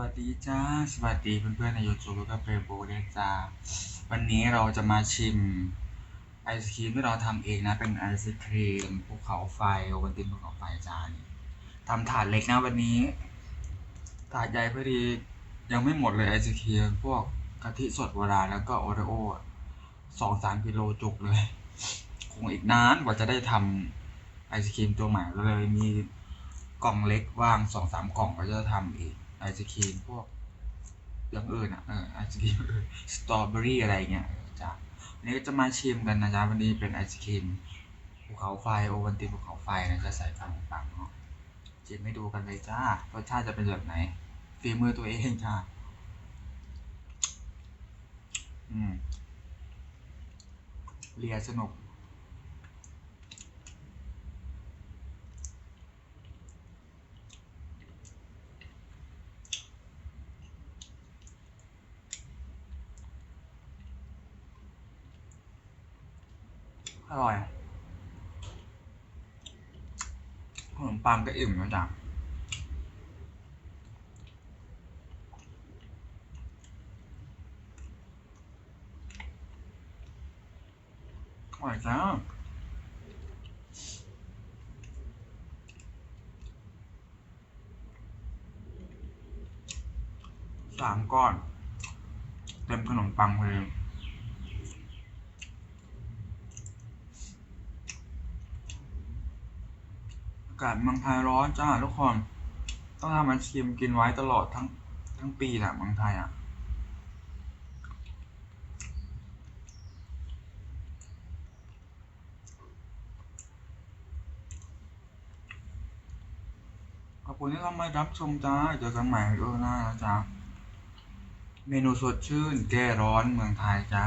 วัสดีจ้า สวัสดีเพื่อนๆใน YouTube แล้วก็เฟซบุ๊กด้วยจ้า วันนี้เราจะมาชิมไอศครีมที่เราทำเองนะ เป็นไอศครีมภูเขาไฟโอวัลตินภูเขาไฟจ้านี่ทำถาดเล็กนะวันนี้ ถาดใหญ่พอดียังไม่หมดเลยไอศครีมพวกกะทิสดโบราณแล้วก็โอรีโอสองสามกิโลจุกเลย คงอีกนานกว่าจะได้ทำไอศครีมตัวใหม่เลยมีกล่องเล็กว่างสองสามกล่องก็จะทำอีก ไอศครีมพวกอย่างอื่นอะเออไอศครีมอื่นสตรอเบอรี่อะไรเงี้ยจ้ะวันนี้ก็จะมาชิมกันนะจ๊ะวันนี้เป็นไอศครีมภูเขาไฟโอวันตินภูเขาไฟนะจะใส่ขนมปังเนาะชิมให้ดูกันเลยจ้ารสชาติจะเป็นแบบไหนฝีมือตัวเองจ้าอืมเลียสนุก อร่อยขนมปังก็อิ่มแล้วจ้ะอร่อยจ้าสามก้อน เต็มขนมปังเลย อากาศเมืองไทยร้อนจ้าทุกคน ต้องทำมันชิมกินไว้ตลอดทั้งทั้งปีแหละเมืองไทยอะขอบคุณที่เข้ามารับชมจ้าเจอกันใหม่วิดีโอหน้านะจ้าเมนูสดชื่นแก้ร้อนเมืองไทยจ้า